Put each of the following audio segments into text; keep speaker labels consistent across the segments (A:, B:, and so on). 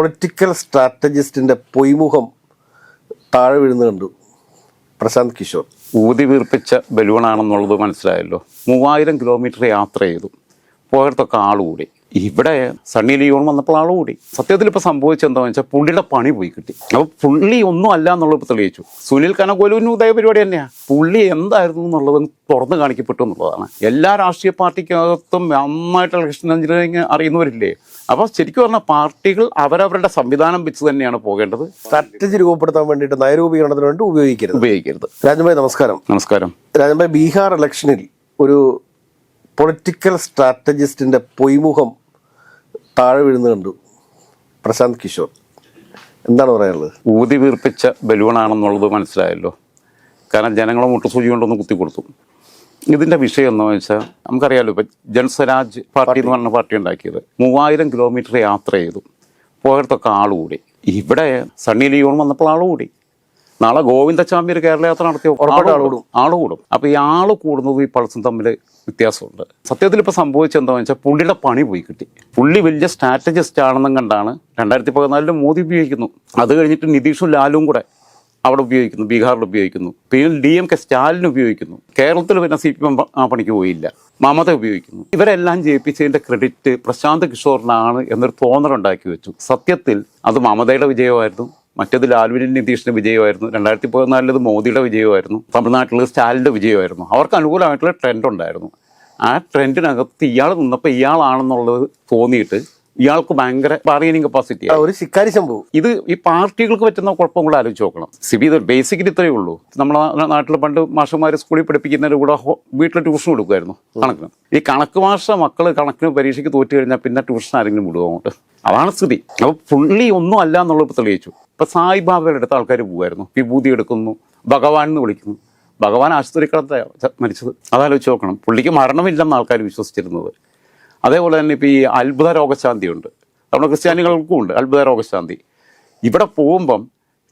A: Political സ്ട്രാറ്റജിസ്റ്റിന്റെ പൊയ്മുഖം താഴെ വീഴുന്നത് കണ്ടു. പ്രശാന്ത് കിഷോർ.
B: ഊതി വീർപ്പിച്ച ബലൂണാണെന്നുള്ളത് മനസ്സിലായല്ലോ. മൂവായിരം കിലോമീറ്റർ യാത്ര ചെയ്തു. പോയടത്തൊക്കെ ആൾ കൂടി. ഇവിടെ സണ്ണി ലിയോൺ വന്നപ്പോൾ ആൾ കൂടി സത്യത്തിൽ ഇപ്പോൾ സംഭവിച്ചത് എന്താണെന്ന് വെച്ചാൽ പുള്ളിയുടെ പണി പോയി കിട്ടി. അപ്പോൾ പുള്ളി ഒന്നും അല്ല എന്നുള്ളത് ഇപ്പോൾ തെളിയിച്ചു. സുനിൽ കനകോലുവിനും ഇതേ പരിപാടി തന്നെയാണ് പുള്ളി എന്തായിരുന്നു എന്നുള്ളത് തുറന്നു കാണിക്കപ്പെട്ടു എന്നുള്ളതാണ്. എല്ലാ രാഷ്ട്രീയ പാർട്ടിക്കകത്തും നന്നായിട്ട് ഇലക്ഷൻ എഞ്ചിനീയറിംഗ് അറിയുന്നവരില്ലേ? അപ്പോൾ ശരിക്കും പറഞ്ഞാൽ പാർട്ടികൾ അവരവരുടെ സംവിധാനം വെച്ച് തന്നെയാണ് പോകേണ്ടത്.
A: സ്ട്രാറ്റജി രൂപപ്പെടുത്താൻ വേണ്ടിയിട്ട് നയരൂപീകരണത്തിന് വേണ്ടി ഉപയോഗിക്കരുത്.
B: ഉപയോഗിക്കരുത്.
A: രാജൻഭായ് നമസ്കാരം.
B: നമസ്കാരം.
A: രാജൻഭായ് ബീഹാർ ഇലക്ഷനിൽ ഒരു പൊളിറ്റിക്കൽ സ്ട്രാറ്റജിസ്റ്റിന്റെ പൊയ്മുഖം താഴെ വീഴുന്നത് കണ്ടു. പ്രശാന്ത് കിഷോർ. എന്താണ് പറയാനുള്ളത്?
B: ഊതി വീർപ്പിച്ച ബലൂണാണെന്നുള്ളത് മനസ്സിലായല്ലോ. കാരണം ജനങ്ങളെ മുട്ടുസൂചി കൊണ്ടൊന്ന് കുത്തിക്കൊടുത്തു. ഇതിന്റെ വിഷയം എന്താണെന്ന് വെച്ചാൽ നമുക്കറിയാമല്ലോ ഇപ്പം ജൻസ്വരാജ് പാർട്ടി എന്ന് പറഞ്ഞ പാർട്ടി ഉണ്ടാക്കിയത്. മൂവായിരം കിലോമീറ്റർ യാത്ര ചെയ്തു. പോയടത്തൊക്കെ ആൾ കൂടി. ഇവിടെ സണ്ണി ലിയോൺ വന്നപ്പോൾ ആൾ കൂടി. നാളെ ഗോവിന്ദച്ചാമ്പ്യർ കേരള യാത്ര നടത്തിയ
A: ആൾ കൂടും.
B: ആൾ കൂടും. അപ്പോൾ ഈ ആൾ കൂടുന്നത് ഈ പൾസും തമ്മിൽ വ്യത്യാസമുണ്ട്. സത്യത്തിൽ ഇപ്പോൾ സംഭവിച്ചത് എന്താണെന്ന് വെച്ചാൽ പുള്ളിയുടെ പണി പോയി കിട്ടി. പുള്ളി വലിയ സ്ട്രാറ്റജിസ്റ്റ് ആണെന്നും കണ്ടാണ് രണ്ടായിരത്തി പതിനാലിൽ മോദി ഉപയോഗിക്കുന്നു. അത് കഴിഞ്ഞിട്ട് നിതീഷും ലാലും കൂടെ അവിടെ ഉപയോഗിക്കുന്നു ബീഹാറിൽ ഉപയോഗിക്കുന്നു. പിന്നെ ഡി എം കെ സ്റ്റാലിൻ ഉപയോഗിക്കുന്നു. കേരളത്തിൽ പിന്നെ സി പി എം ആ പണിക്ക് പോയില്ല. മമത ഉപയോഗിക്കുന്നു. ഇവരെല്ലാം ജയിപ്പിച്ചതിന്റെ ക്രെഡിറ്റ് പ്രശാന്ത് കിഷോറിനാണ് എന്നൊരു തോന്നലുണ്ടാക്കി വെച്ചു. സത്യത്തിൽ അത് മമതയുടെ വിജയമായിരുന്നു. മറ്റേത് ലാലുവിനും നിതീഷിന്റെ വിജയമായിരുന്നു. രണ്ടായിരത്തി പതിനാലിൽ മോദിയുടെ വിജയമായിരുന്നു. തമിഴ്നാട്ടിൽ സ്റ്റാലിന്റെ വിജയമായിരുന്നു. അവർക്ക് അനുകൂലമായിട്ടുള്ള ട്രെൻഡ് ഉണ്ടായിരുന്നു. ആ ട്രെൻഡിനകത്ത് ഇയാൾ നിന്നപ്പോൾ ഇയാളാണെന്നുള്ളത് തോന്നിയിട്ട് ഇയാൾക്ക് ഭയങ്കര ബാർഗനിങ് കപ്പാസിറ്റി
A: ഒരു ശിക്കാരി സംഭവം.
B: ഇത് ഈ പാർട്ടികൾക്ക് പറ്റുന്ന കുഴപ്പം കൂടെ ആലോചിച്ച് നോക്കണം. സിബി ഇത് ബേസിക്കലി ഇത്രയേ ഉള്ളൂ. നമ്മളെ നാട്ടിൽ പണ്ട് മാഷന്മാർ സ്കൂളിൽ പഠിപ്പിക്കുന്നതിന് കൂടെ വീട്ടിൽ ട്യൂഷൻ കൊടുക്കുമായിരുന്നു. കണക്കിന്. ഈ കണക്ക് മാഷ മക്കൾ കണക്കിന് പരീക്ഷയ്ക്ക് തോറ്റു കഴിഞ്ഞാൽ പിന്നെ ട്യൂഷൻ ആരെങ്കിലും വിടുമോ അങ്ങോട്ട്? അതാണ് സ്ഥിതി. അപ്പോൾ പുള്ളി ഒന്നും അല്ല എന്നുള്ളത് തെളിയിച്ചു. ഇപ്പം സായിബാബയുടെ അടുത്ത് ആൾക്കാർ പോകുമായിരുന്നു വിഭൂതി എടുക്കുന്നു. ഭഗവാൻ എന്ന് വിളിക്കുന്നു. ഭഗവാൻ ആശുപത്രി കിടത്ത മരിച്ചത്. അതാലോചിച്ച് നോക്കണം. പുള്ളിക്ക് മരണമില്ലെന്ന് ആൾക്കാർ വിശ്വസിച്ചിരുന്നത്. അതേപോലെ തന്നെ ഇപ്പോൾ ഈ അത്ഭുത രോഗശാന്തി ഉണ്ട്. നമ്മുടെ ക്രിസ്ത്യാനികൾക്കും ഉണ്ട് അത്ഭുത രോഗശാന്തി. ഇവിടെ പോകുമ്പം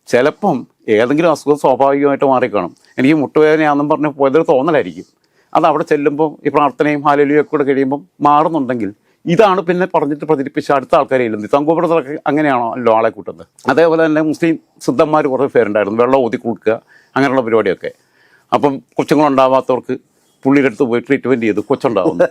B: ചിലപ്പം ഏതെങ്കിലും അസുഖം സ്വാഭാവികമായിട്ട് മാറിക്കാണും. എനിക്ക് മുട്ടുവേദനയാണെന്നും പറഞ്ഞ് പോയതൊരു തോന്നലായിരിക്കും. അത് അവിടെ ചെല്ലുമ്പോൾ ഈ പ്രാർത്ഥനയും ഹാലലിയും ഒക്കെ കൂടെ കഴിയുമ്പം മാറുന്നുണ്ടെങ്കിൽ ഇതാണ് പിന്നെ പറഞ്ഞിട്ട് പ്രചരിപ്പിച്ച അടുത്ത ആൾക്കാരെ എഴുതുന്നത് അങ്ങനെയാണോ അല്ലോ ആളെ കൂട്ടുന്നത്? അതേപോലെ തന്നെ മുസ്ലിം സിദ്ധന്മാർ കുറേ പേരുണ്ടായിരുന്നു. വെള്ളം ഊതി കൊടുക്കുക അങ്ങനെയുള്ള പരിപാടിയൊക്കെ. അപ്പം കൊച്ചുങ്ങളുണ്ടാവാത്തവർക്ക് പുള്ളിയുടെ അടുത്ത് പോയി ട്രീറ്റ്മെന്റ് ചെയ്ത് കൊച്ചുണ്ടാവുന്നു.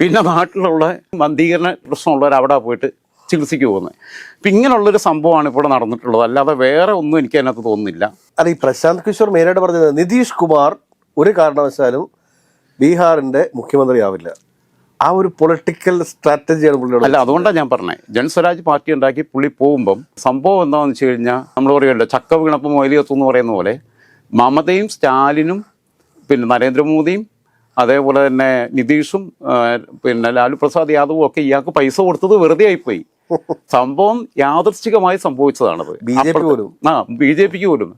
B: പിന്നെ നാട്ടിലുള്ള മന്ദീകരണ പ്രശ്നമുള്ളവർ അവിടെ പോയിട്ട് ചികിത്സയ്ക്ക് പോകുന്നത്. അപ്പം ഇങ്ങനെയുള്ളൊരു സംഭവമാണ് ഇപ്പോൾ നടന്നിട്ടുള്ളത്. അല്ലാതെ വേറെ ഒന്നും എനിക്ക് അതിനകത്ത് തോന്നുന്നില്ല.
A: അല്ല ഈ പ്രശാന്ത് കിഷോർ മെയിനായിട്ട് പറഞ്ഞത് നിതീഷ് കുമാർ ഒരു കാരണവശാലും ബീഹാറിന്റെ മുഖ്യമന്ത്രിയാവില്ല. ആ ഒരു പൊളിറ്റിക്കൽ സ്ട്രാറ്റജിയാണ് പുള്ളിയുടെ
B: അല്ല അതുകൊണ്ടാണ് ഞാൻ പറഞ്ഞത് ജൻസ്വരാജ് പാർട്ടി ഉണ്ടാക്കി പുള്ളി പോകുമ്പം സംഭവം എന്താണെന്ന് വെച്ച് കഴിഞ്ഞാൽ നമ്മൾ പറയുമല്ലോ ചക്ക വീണപ്പം മൊയിലിയത്തു എന്ന് പറയുന്ന പോലെ മമതയും സ്റ്റാലിനും പിന്നെ നരേന്ദ്രമോദിയും അതേപോലെ തന്നെ നിതീഷും പിന്നെ ലാലു പ്രസാദ് യാദവും ഒക്കെ ഇയാൾക്ക് പൈസ കൊടുത്തത് വെറുതെ ആയിപ്പോയി. സംഭവം യാദൃശ്ചികമായി സംഭവിച്ചതാണത്.
A: ബി ജെ പി പോലും.
B: ആ ബി ജെ പിക്ക് പോലും.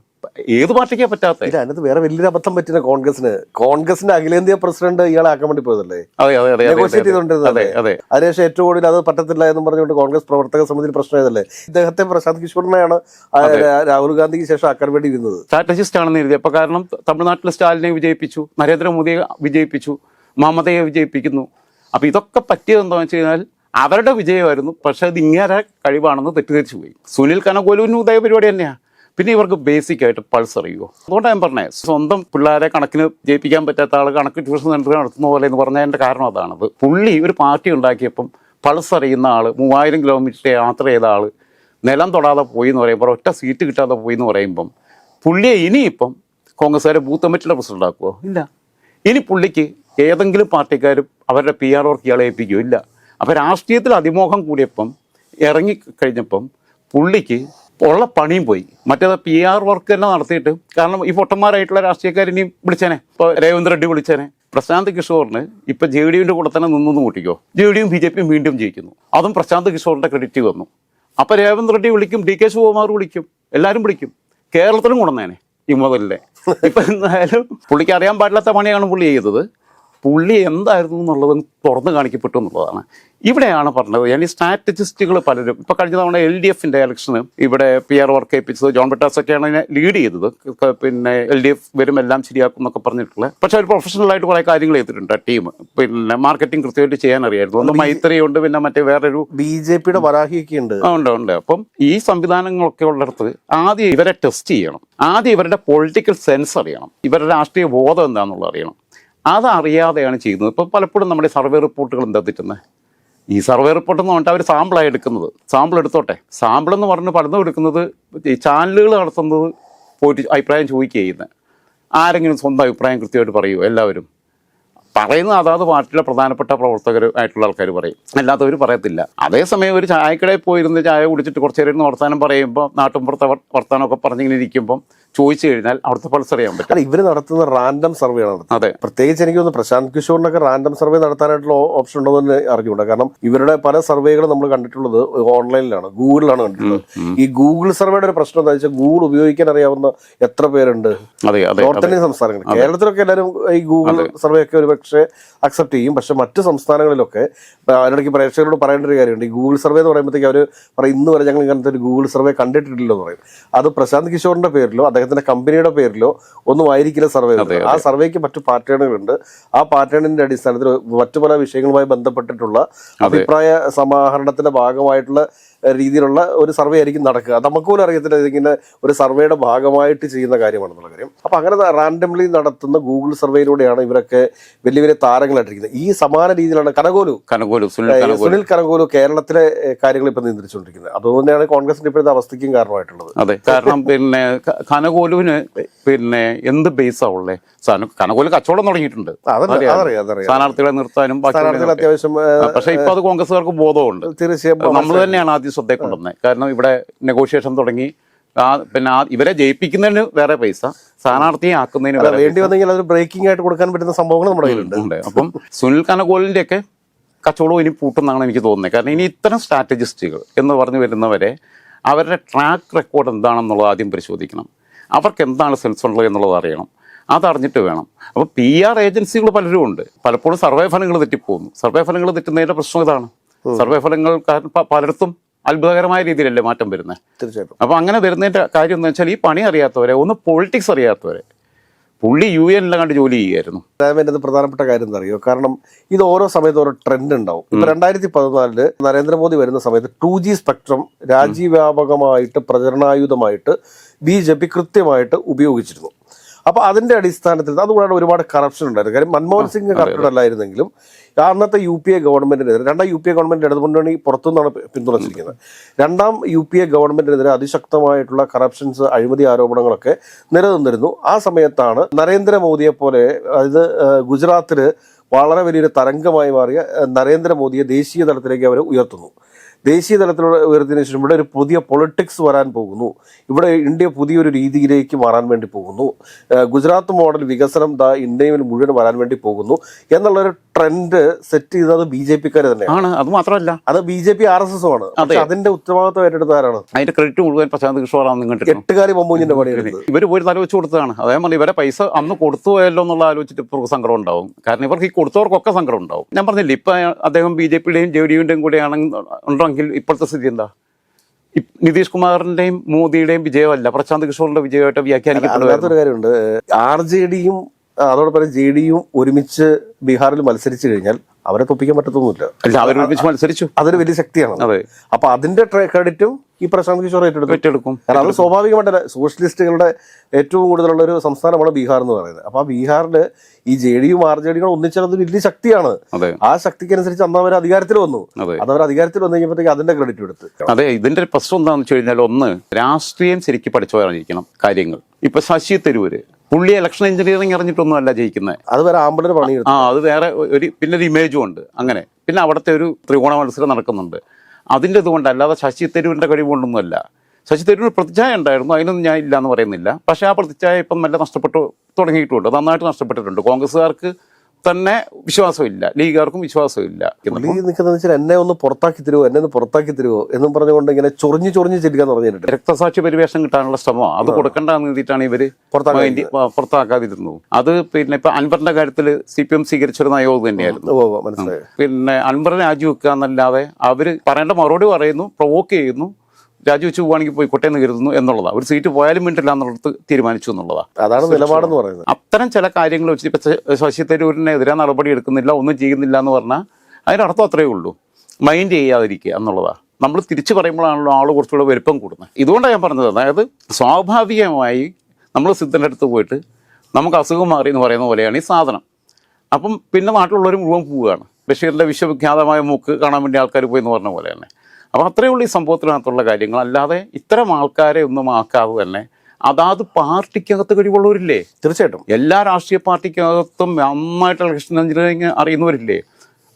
B: ഏത് പാർട്ടിക്കാ പറ്റാത്ത?
A: ഇല്ല അതിനകത്ത് വേറെ വലിയൊരു അബദ്ധം പറ്റുന്ന കോൺഗ്രസിന് കോൺഗ്രസിന്റെ അഖിലേന്ത്യാ പ്രസിഡന്റ് ഇയാളെ ആക്കാൻ വേണ്ടി പോയതല്ലേ നെഗോഷിയേറ്റ്
B: ചെയ്തോണ്ടിരുന്നത്
A: ചെയ്തുകൊണ്ടിരുന്നത്
B: അതെ അതെ.
A: അതിനുശേഷം ഏറ്റവും കൂടുതൽ അത് പറ്റത്തില്ല എന്ന് പറഞ്ഞുകൊണ്ട് കോൺഗ്രസ് പ്രവർത്തക സമിതിയിൽ പ്രശ്നമായതല്ലേ? ഇദ്ദേഹത്തെ പ്രശാന്ത് കിഷോറിനെയാണ് രാഹുൽ ഗാന്ധിക്ക് ശേഷം ആക്കാൻ വേണ്ടി ഇരുന്നത്.
B: സ്ട്രാറ്റജിസ്റ്റ് ആണെന്ന് എഴുതി അപ്പൊ കാരണം തമിഴ്നാട്ടിൽ തമിഴ്നാട്ടിലെ സ്റ്റാലിനെ വിജയിപ്പിച്ചു നരേന്ദ്രമോദിയെ വിജയിപ്പിച്ചു മമതയെ വിജയിപ്പിക്കുന്നു. അപ്പോൾ ഇതൊക്കെ പറ്റിയത് എന്താണെന്ന് വെച്ച് കഴിഞ്ഞാൽ അവരുടെ വിജയമായിരുന്നു പക്ഷേ അത് ഇങ്ങനെ കഴിവാണെന്ന് തെറ്റിദ്ധരിച്ചു പോയി സുനിൽ കനകോലുവിനും ഇതേ പരിപാടി തന്നെയാണ് പിന്നെ ഇവർക്ക് ബേസിക് ആയിട്ട് പൾസ് അറിയുമോ അതുകൊണ്ടാണ് ഞാൻ പറഞ്ഞത് സ്വന്തം പിള്ളേരെ കണക്കിന് ജയിപ്പിക്കാൻ പറ്റാത്ത ആൾ കണക്ക് ട്യൂഷൻ സെന്റർ നടത്തുന്ന പോലെ എന്ന് പറഞ്ഞതിന്റെ കാരണം അതാണത്. പുള്ളി ഒരു പാർട്ടി ഉണ്ടാക്കിയപ്പം പൾസ് അറിയുന്ന ആൾ മൂവായിരം കിലോമീറ്റർ യാത്ര ചെയ്ത ആൾ നിലം തൊടാതെ പോയി എന്ന് പറയുമ്പോൾ ഒറ്റ സീറ്റ് കിട്ടാതെ പോയി എന്ന് പറയുമ്പം പുള്ളിയെ ഇനിയിപ്പം കോൺഗ്രസ്സുകാരെ ബൂത്ത് കമ്മിറ്റിയുടെ പ്രസിഡന്റ് ആക്കുമോ ഇല്ല. ഇനി പുള്ളിക്ക് ഏതെങ്കിലും പാർട്ടിക്കാരും അവരുടെ പി ആർ ഓർക്ക് ഇയാളെ ഏൽപ്പിക്കുമോ ഇല്ല. അപ്പോൾ രാഷ്ട്രീയത്തിൽ അതിമോഹം കൂടിയപ്പം ഇറങ്ങി കഴിഞ്ഞപ്പം പുള്ളിക്ക് ഉള്ള പണിയും പോയി. മറ്റേത് പി ആർ വർക്ക് തന്നെ നടത്തിയിട്ട്. കാരണം ഈ പൊട്ടന്മാരായിട്ടുള്ള രാഷ്ട്രീയക്കാരിനെയും വിളിച്ചേനെ. ഇപ്പോൾ രേവന്ത് റെഡ്ഡി വിളിച്ചേനെ. പ്രശാന്ത് കിഷോറിന് ഇപ്പൊ ജെ ഡി യുവിന്റെ കൂടെ തന്നെ നിന്നു കൂട്ടിക്കോ. ജെ ഡിയും ബി ജെ പിയും വീണ്ടും ജയിക്കുന്നു. അതും പ്രശാന്ത് കിഷോറിന്റെ ക്രെഡിറ്റ് വന്നു. അപ്പൊ രേവന്ത് റെഡ്ഡി വിളിക്കും ഡി കെ ശിവകുമാർ വിളിക്കും എല്ലാവരും വിളിക്കും. കേരളത്തിലും കൊണ്ടുവന്നേനെ ഈ മുതലിലെ ഇപ്പൊ എന്തായാലും പുള്ളിക്ക് അറിയാൻ പാടില്ലാത്ത പണിയാണ് പുള്ളി ചെയ്തത്. പുള്ളി എന്തായിരുന്നു എന്നുള്ളത് തുറന്നു കാണിക്കപ്പെട്ടു എന്നുള്ളതാണ്. ഇവിടെയാണ് പറഞ്ഞത് ഞാൻ ഈ സ്ട്രാറ്റജിസ്റ്റുകൾ പലരും ഇപ്പൊ കഴിഞ്ഞ തവണ എൽ ഡി എഫിന്റെ ഇലക്ഷന് ഇവിടെ പി ആർ വർക്ക് ഏൽപ്പിച്ചത് ജോൺ ബെട്ടാസ് ഒക്കെയാണ് അതിനെ ലീഡ് ചെയ്തത്. പിന്നെ എൽ ഡി എഫ് വരും എല്ലാം ശരിയാക്കും എന്നൊക്കെ പറഞ്ഞിട്ടുള്ളത്. പക്ഷെ അവർ പ്രൊഫഷണൽ ആയിട്ട് കുറെ കാര്യങ്ങൾ ചെയ്തിട്ടുണ്ട് ആ ടീം പിന്നെ മാർക്കറ്റിംഗ് കൃത്യമായിട്ട് ചെയ്യാൻ അറിയായിരുന്നു ഒന്ന് മൈത്രിയുണ്ട് പിന്നെ മറ്റേ വേറൊരു
A: ബി ജെ പിയുടെ വരാഹിയൊക്കെ ഉണ്ട്
B: ഉണ്ട് ഉണ്ട്. അപ്പം ഈ സംവിധാനങ്ങളൊക്കെ ഉള്ളിടത്ത് ആദ്യം ഇവരെ ടെസ്റ്റ് ചെയ്യണം. ആദ്യം ഇവരുടെ പൊളിറ്റിക്കൽ സെൻസ് അറിയണം. ഇവരുടെ രാഷ്ട്രീയ ബോധം എന്താണെന്നുള്ളത് അറിയണം. അതറിയാതെയാണ് ചെയ്യുന്നത്. ഇപ്പോൾ പലപ്പോഴും നമ്മുടെ സർവേ റിപ്പോർട്ടുകൾ എന്താ തെറ്റുന്നത് ഈ സർവേ റിപ്പോർട്ട് എന്ന് പറഞ്ഞിട്ട് അവർ സാമ്പിളായി എടുക്കുന്നത്. സാമ്പിൾ എടുത്തോട്ടെ. സാമ്പിൾ എന്ന് പറഞ്ഞ് പഠനം എടുക്കുന്നത് ഈ ചാനലുകൾ നടത്തുന്നത് പോയിട്ട് അഭിപ്രായം ചോദിക്കുക ചെയ്യുന്നത് ആരെങ്കിലും സ്വന്തം അഭിപ്രായം കൃത്യമായിട്ട് പറയുമോ എല്ലാവരും. പറയുന്നത് അതാത് പാർട്ടിയിലെ പ്രധാനപ്പെട്ട പ്രവർത്തകർ ആയിട്ടുള്ള ആൾക്കാർ പറയും. അല്ലാത്തവർ പറയത്തില്ല. അതേസമയം ഒരു ചായക്കടയിൽ പോയിരുന്ന് ചായ കുടിച്ചിട്ട് കുറച്ച് നേരം വർത്തമാനം പറയുമ്പോൾ നാട്ടിൻപുറത്തെ വർത്തമാനമൊക്കെ പറഞ്ഞിങ്ങനെ ഇരിക്കുമ്പം ചോദിച്ചു കഴിഞ്ഞാൽ അവിടുത്തെ പൾസ് അറിയാൻ പറ്റും.
A: അല്ല ഇവർ നടത്തുന്ന റാൻഡം സർവേ ആണ്
B: അതെ.
A: പ്രത്യേകിച്ച് എനിക്ക് തോന്നുന്നു പ്രശാന്ത് കിഷോറിനൊക്കെ റാൻഡം സർവേ നടത്താനായിട്ടുള്ള ഓപ്ഷൻ ഉണ്ടോ എന്ന് അറിഞ്ഞുകൊണ്ട് കാരണം ഇവരുടെ പല സർവേകളും നമ്മൾ കണ്ടിട്ടുള്ളത് ഓൺലൈനിലാണ് ഗൂഗിളിലാണ് കണ്ടിട്ടുള്ളത്. ഈ ഗൂഗിൾ സർവേയുടെ ഒരു പ്രശ്നം എന്താ വെച്ചാൽ ഗൂഗിൾ ഉപയോഗിക്കാൻ അറിയാവുന്ന എത്ര പേരുണ്ട്? നോർത്ത് ഇന്ത്യൻ സംസ്ഥാനങ്ങൾ. കേരളത്തിലൊക്കെ എല്ലാവരും ഈ ഗൂഗിൾ സർവേ ഒക്കെ ഒരു പക്ഷേ അക്സെപ്റ്റ് ചെയ്യും. പക്ഷെ മറ്റ് സംസ്ഥാനങ്ങളിലൊക്കെ അതിനിടയ്ക്ക് പ്രേക്ഷകരോട് പറയേണ്ട ഒരു കാര്യമുണ്ട്. ഈ ഗൂഗിൾ സർവേ എന്ന് പറയുമ്പോഴത്തേക്ക് അവർ പറയും ഇന്ന് വരെ ഞങ്ങൾ ഇങ്ങനത്തെ ഒരു ഗൂഗിൾ സർവേ കണ്ടിട്ടില്ലല്ലോ എന്ന് പറയും. അത് പ്രശാന്ത് കിഷോറിന്റെ പേരിലോ അദ്ദേഹത്തിന്റെ കമ്പനിയുടെ പേരിലോ ഒന്നും ആയിരിക്കില്ല സർവേ ആ സർവേക്ക് മറ്റു പാറ്റേണുകളുണ്ട് ആ പാറ്റേണിന്റെ അടിസ്ഥാനത്തിൽ മറ്റു പല വിഷയങ്ങളുമായി ബന്ധപ്പെട്ടിട്ടുള്ള അഭിപ്രായ സമാഹരണത്തിന്റെ ഭാഗമായിട്ടുള്ള രീതിയിലുള്ള ഒരു സർവേ ആയിരിക്കും നടക്കുക. നമുക്ക് പോലും അറിയത്തില്ല ഇതിങ്ങനെ ഒരു സർവേയുടെ ഭാഗമായിട്ട് ചെയ്യുന്ന കാര്യമാണെന്നുള്ള കാര്യം. അപ്പൊ അങ്ങനെ റാൻഡംലി നടത്തുന്ന ഗൂഗിൾ സർവേയിലൂടെയാണ് ഇവരൊക്കെ വലിയ വലിയ താരങ്ങളായിട്ടിരിക്കുന്നത്. ഈ സമാന രീതിയിലാണ് കനകോലു.
B: കനകോലു സുനിൽ കനകോലു.
A: കേരളത്തിലെ കാര്യങ്ങൾ ഇപ്പൊ നിയന്ത്രിച്ചുകൊണ്ടിരിക്കുന്നത്. അതുകൊണ്ടാണ് കോൺഗ്രസിന്റെ ഇപ്പോഴത്തെ അവസ്ഥയ്ക്കും കാരണമായിട്ടുള്ളത്.
B: അതെ കാരണം പിന്നെ കനകോലുവിന് പിന്നെ എന്ത് ബേസാ ഉള്ളേ? കനകോലു കച്ചവടം തുടങ്ങിയിട്ടുണ്ട്. സ്ഥാനാർത്ഥികളെ നിർത്താനും
A: സ്ഥാനാർത്ഥികൾ അത്യാവശ്യം
B: പക്ഷെ ഇപ്പൊ അത് കോൺഗ്രസ്സുകാർക്ക് ബോധമുണ്ട്
A: തീർച്ചയായും
B: നമ്മൾ തന്നെയാണ് ആദ്യം ശ്രദ്ധ കൊണ്ടുവന്നത് കാരണം ഇവിടെ നെഗോഷിയേഷൻ തുടങ്ങി. ആ പിന്നെ ആ ഇവരെ ജയിപ്പിക്കുന്നതിന് വേറെ പൈസ സ്ഥാനാർത്ഥിയെ ആക്കുന്നതിന് വേറെ
A: വേണ്ടി വന്നെങ്കിൽ അത് ബ്രേക്കിംഗ് ആയിട്ട് കൊടുക്കാൻ പറ്റുന്ന സംഭവങ്ങൾ നമ്മുടെ കയ്യിലുണ്ട്.
B: അപ്പം സുനിൽ കനകോലിന്റെ ഒക്കെ കച്ചവടവും ഇനി പൂട്ടുന്നാണ് എനിക്ക് തോന്നുന്നത്. കാരണം ഇനി ഇത്തരം സ്ട്രാറ്റജിസ്റ്റുകൾ എന്ന് പറഞ്ഞു വരുന്നവരെ അവരുടെ ട്രാക്ക് റെക്കോർഡ് എന്താണെന്നുള്ളത് ആദ്യം പരിശോധിക്കണം. അവർക്ക് എന്താണ് സെൻസ് ഉള്ളത് എന്നുള്ളത് അറിയണം. അതറിഞ്ഞിട്ട് വേണം. അപ്പോൾ പി ആർ ഏജൻസികൾ പലരും ഉണ്ട്. പലപ്പോഴും സർവേ ഫലങ്ങൾ തെറ്റിപ്പോകുന്നു. സർവേ ഫലങ്ങൾ തെറ്റുന്നതിന്റെ പ്രശ്നം ഇതാണ്. സർവേ ഫലങ്ങൾ കാരണം പലയിടത്തും അത്ഭുതകരമായ രീതിയിലല്ലേ മാറ്റം വരുന്നത്
A: തീർച്ചയായിട്ടും.
B: അപ്പോൾ അങ്ങനെ വരുന്നതിന്റെ കാര്യം എന്ന് വെച്ചാൽ ഈ പണി അറിയാത്തവരെ ഒന്ന് പൊളിറ്റിക്സ് അറിയാത്തവരെ പുള്ളി യു എനിലെ കണ്ട് ജോലി ചെയ്യുമായിരുന്നു
A: അതായത് അത് പ്രധാനപ്പെട്ട കാര്യം എന്താ അറിയോ? കാരണം ഇത് ഓരോ സമയത്ത് ഓരോ ട്രെൻഡ് ഉണ്ടാവും. ഇപ്പൊ രണ്ടായിരത്തി പതിനാലിൽ നരേന്ദ്രമോദി വരുന്ന സമയത്ത് ടു ജി സ്പെക്ട്രം രാജ്യവ്യാപകമായിട്ട് പ്രചരണായുധമായിട്ട് ബി ജെ പി കൃത്യമായിട്ട് ഉപയോഗിച്ചിരുന്നു. അപ്പൊ അതിന്റെ അടിസ്ഥാനത്തിൽ അതുകൂടാതെ ഒരുപാട് കറപ്ഷൻ ഉണ്ടായിരുന്നു. കാര്യം മൻമോഹൻ സിംഗ് കറപ്റ്റഡ് അല്ലായിരുന്നെങ്കിലും അന്നത്തെ യു പി എ ഗവൺമെന്റിനെതിരെ രണ്ടാം യു പി എ ഗവൺമെന്റ് ഇടതുമുന്നണി പുറത്തുനിന്നാണ് പിന്തുണച്ചിരിക്കുന്നത്. രണ്ടാം യു പി എ ഗവൺമെന്റിനെതിരെ അതിശക്തമായിട്ടുള്ള കറപ്ഷൻസ് അഴിമതി ആരോപണങ്ങളൊക്കെ നിലനിന്നിരുന്നു. ആ സമയത്താണ് നരേന്ദ്രമോദിയെ പോലെ അതായത് ഗുജറാത്തിൽ ഗുജറാത്തിൽ വളരെ വലിയൊരു തരംഗമായി മാറിയ നരേന്ദ്രമോദിയെ ദേശീയ തലത്തിലേക്ക് അവർ ഉയർത്തുന്നു. ദേശീയ തലത്തിലൂടെ ഉയർത്തിയതിനു ശേഷം ഇവിടെ ഒരു പുതിയ പൊളിറ്റിക്സ് വരാൻ പോകുന്നു. ഇവിടെ ഇന്ത്യ പുതിയൊരു രീതിയിലേക്ക് മാറാൻ വേണ്ടി പോകുന്നു. ഗുജറാത്ത് മോഡൽ വികസനം ദാ ഇന്ത്യയിൽ മുഴുവൻ വരാൻ വേണ്ടി പോകുന്നു. എന്നുള്ളൊരു ട്രെൻഡ് സെറ്റ് ചെയ്തത് ബി ജെ പിക്കാർ തന്നെയാണ്.
B: ആണ്. അത് മാത്രമല്ല.
A: അത് B J P R S എസും ആണ് അതിന്റെ ഉത്തരവാദിത്വം ഏറ്റെടുത്ത ആരാണ്?
B: അതിന്റെ ക്രെഡിറ്റ് മുഴുവൻ പ്രശാന്ത് കിഷോറാണ് നിങ്ങളുടെ
A: എട്ടുകാരി മമ്മൂഞ്ഞിന്റെ പണി
B: ഇവർ പോയി തല വെച്ച് കൊടുത്തതാണ്. അതേപോലെ ഇവരെ പൈസ അന്ന് കൊടുത്തു പോയല്ലോ എന്നുള്ള ആലോചിച്ചിട്ട് ഇവർക്ക് സങ്കടം ഉണ്ടാവും. കാരണം ഇവർക്ക് ഈ കൊടുത്തവർക്കൊക്കെ സങ്കടം ഉണ്ടാവും. ഞാൻ പറഞ്ഞില്ല ഇപ്പൊ അദ്ദേഹം ബി ജെ പിയുടെയും ജെ ഡി യുടെയും കൂടെ ആണെങ്കിൽ ഉണ്ടെങ്കിൽ ഇപ്പോഴത്തെ സ്ഥിതി എന്താ? നിതീഷ് കുമാറിന്റെയും മോദിയുടെയും വിജയമല്ല. പ്രശാന്ത് കിഷോറിന്റെ വിജയമായിട്ട്
A: വ്യാഖ്യാനിക്കപ്പെടുന്ന കാര്യമുണ്ട്. ആർ ജെ ഡിയും അതോടൊപ്പം ജെ ഡിയും ഒരുമിച്ച് ബീഹാറിൽ മത്സരിച്ചു കഴിഞ്ഞാൽ അവരെ തൊപ്പിക്കാൻ പറ്റത്തൊന്നുമില്ല.
B: മത്സരിച്ചു.
A: അതൊരു വലിയ ശക്തിയാണ്.
B: അതെ.
A: അപ്പൊ അതിന്റെ ക്രെഡിറ്റും ഈ പ്രശാന്ത് കിഷോർ
B: ഏറ്റെടുക്കും.
A: കാരണം അത് സ്വാഭാവികമായിട്ടല്ല സോഷ്യലിസ്റ്റുകളുടെ ഏറ്റവും കൂടുതലുള്ള ഒരു സംസ്ഥാനമാണ് ബീഹാർ എന്ന് പറയുന്നത്. അപ്പൊ ആ ബീഹാറിൽ ഈ ജെ ഡിയും ആർ ജെ ഡിയും ഒന്നിച്ചത് വലിയ ശക്തിയാണ്. ആ ശക്തിക്ക് അനുസരിച്ച് അന്ന് അവർ അധികാരത്തിൽ വന്നു.
B: അതെ.
A: അവർ അധികാരത്തിൽ വന്നു കഴിഞ്ഞപ്പോഴത്തേക്ക് അതിന്റെ ക്രെഡിറ്റ് എടുത്ത്.
B: അതെ ഇതിന്റെ ഒരു പ്രശ്നം എന്താണെന്ന് വെച്ച് കഴിഞ്ഞാൽ ഒന്ന് രാഷ്ട്രീയം ശരിക്കും പഠിച്ചവരായിരിക്കണം കാര്യങ്ങൾ. ഇപ്പൊ ശശി തരൂര് പുള്ളി ഇലക്ഷൻ എഞ്ചിനീയറിംഗ് അറിഞ്ഞിട്ടൊന്നും അല്ല ജയിക്കുന്നത്
A: അത് വേറെ ആമ്പിളിന് പണി
B: ആ അത് വേറെ ഒരു പിന്നെ ഒരു ഇമേജും ഉണ്ട് അങ്ങനെ. പിന്നെ അവിടുത്തെ ഒരു ത്രികോണ മത്സരം നടക്കുന്നുണ്ട്. അതിന്റെ ഇതുകൊണ്ട് അല്ലാതെ ശശി തരൂരിന്റെ കഴിവ് കൊണ്ടൊന്നുമല്ല ശശി തരൂർ പ്രതിച്ഛായ ഉണ്ടായിരുന്നു. അതിനൊന്നും ഞാൻ ഇല്ല എന്ന് പറയുന്നില്ല. പക്ഷേ ആ പ്രതിച്ഛായ ഇപ്പം നല്ല നഷ്ടപ്പെട്ടു തുടങ്ങിയിട്ടുണ്ട്. നന്നായിട്ട് നഷ്ടപ്പെട്ടിട്ടുണ്ട്. കോൺഗ്രസ്സുകാർക്ക് തന്നെ വിശ്വാസമില്ല. ലീഗുകാർക്കും വിശ്വാസമില്ല.
A: ലീഗ് നിൽക്കുന്ന വെച്ചാൽ എന്നെ ഒന്ന് പുറത്താക്കി തരുമോ എന്നെ ഒന്ന് പുറത്താക്കി തരുമോ എന്നും പറഞ്ഞുകൊണ്ട് ഇങ്ങനെ ചൊറിഞ്ഞു ചൊറിഞ്ഞ് ചെല്ലുക പറഞ്ഞിട്ടുണ്ട്.
B: രക്തസാക്ഷി പരിവേഷം കിട്ടാനുള്ള ശ്രമം അത് കൊടുക്കേണ്ടെന്ന് എഴുതിയിട്ടാണ് ഇവർ പുറത്താക്കാതിരുന്നത്. അത് പിന്നെ ഇപ്പൊ അൻവറിന്റെ കാര്യത്തിൽ സി പി എം സ്വീകരിച്ചൊരു നയവും തന്നെയായിരുന്നു. പിന്നെ അൻവറിനെ രാജിവെക്കുക എന്നല്ലാതെ അവർ പറയേണ്ട മറുപടി പറയുന്നു പ്രൊവോക്ക് ചെയ്യുന്നു. രാജിവെച്ച് പോവുകയാണെങ്കിൽ പോയി കൊട്ടേന്ന് കരുതുന്നു എന്നുള്ളതാണ് ഒരു സീറ്റ് പോയാലും വേണ്ടില്ല എന്നുള്ളത് തീരുമാനിച്ചു എന്നുള്ളതാണ്
A: അതാണ് നിലപാടെന്ന് പറയുന്നത്.
B: അത്തരം ചില കാര്യങ്ങൾ വെച്ച് ഇപ്പൊ ശശി തരൂരിനെതിരെ നടപടി എടുക്കുന്നില്ല ഒന്നും ചെയ്യുന്നില്ല എന്ന് പറഞ്ഞാൽ അതിന്റെ അർത്ഥം അത്രയേ ഉള്ളൂ. മൈൻഡ് ചെയ്യാതിരിക്കുക എന്നുള്ളതാണ് നമ്മൾ തിരിച്ചു പറയുമ്പോഴാണല്ലോ ആൾ കുറച്ചുകൂടെ വലുപ്പം കൂടുന്നത്. ഇതുകൊണ്ടാണ് ഞാൻ പറഞ്ഞത്. അതായത് സ്വാഭാവികമായി നമ്മൾ സിദ്ധന്റെ അടുത്ത് പോയിട്ട് നമുക്ക് അസുഖം മാറി എന്ന് പറയുന്ന പോലെയാണ് ഈ സാധനം. അപ്പം പിന്നെ നാട്ടിലുള്ളവർ മുഴുവൻ പോവുകയാണ്. ബഷീറിന്റെ വിശ്വവിഖ്യാതമായ മൂക്ക് കാണാൻ വേണ്ടി ആൾക്കാർ പോയി എന്ന് പറഞ്ഞ പോലെ തന്നെ. അപ്പോൾ അത്രയേ ഉള്ളൂ ഈ സംഭവത്തിനകത്തുള്ള കാര്യങ്ങൾ. അല്ലാതെ ഇത്തരം ആൾക്കാരെ ഒന്നും ആക്കാതെ തന്നെ അതാത് പാർട്ടിക്കകത്ത് കഴിവുള്ളവരില്ലേ
A: തീർച്ചയായിട്ടും.
B: എല്ലാ രാഷ്ട്രീയ പാർട്ടിക്കകത്തും നന്നായിട്ട് ഇലക്ഷൻ എഞ്ചിനീയറിംഗ് അറിയുന്നവരില്ലേ?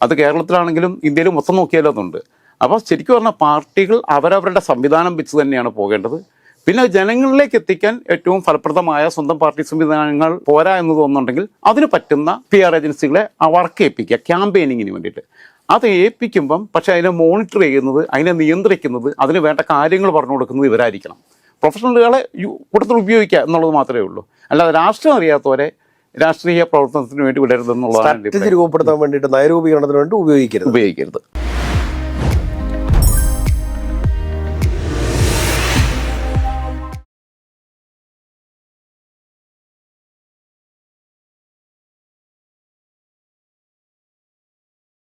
B: അത് കേരളത്തിലാണെങ്കിലും ഇന്ത്യയിൽ മൊത്തം നോക്കിയാലും അതുണ്ട്. അപ്പോൾ ശരിക്കും പറഞ്ഞാൽ പാർട്ടികൾ അവരവരുടെ സംവിധാനം വെച്ച് തന്നെയാണ് പോകേണ്ടത്. പിന്നെ ജനങ്ങളിലേക്ക് എത്തിക്കാൻ ഏറ്റവും ഫലപ്രദമായ സ്വന്തം പാർട്ടി സംവിധാനങ്ങൾ പോരാ എന്ന് തോന്നുന്നുണ്ടെങ്കിൽ അതിന് പറ്റുന്ന പി ആർ ഏജൻസികളെ വർക്ക് ഏൽപ്പിക്കുക ക്യാമ്പയിനിങ്ങിന് വേണ്ടിയിട്ട്. അത് ഏൽപ്പിക്കുമ്പം പക്ഷേ അതിനെ മോണിറ്റർ ചെയ്യുന്നത് അതിനെ നിയന്ത്രിക്കുന്നത് അതിന് വേണ്ട കാര്യങ്ങൾ പറഞ്ഞു കൊടുക്കുന്നത് ഇവരായിരിക്കണം. പ്രൊഫഷണലുകളെ കൂട്ടത്തിൽ ഉപയോഗിക്കുക എന്നുള്ളത് മാത്രമേ ഉള്ളൂ. അല്ലാതെ രാഷ്ട്രീയം അറിയാത്തവരെ രാഷ്ട്രീയ പ്രവർത്തനത്തിന് വേണ്ടി വിടരുതെന്നുള്ളതാണ്
A: രൂപപ്പെടുത്താൻ വേണ്ടിയിട്ട് നയരൂപീകരണത്തിന് വേണ്ടി ഉപയോഗിക്കരുത്.
B: ഉപയോഗിക്കരുത്.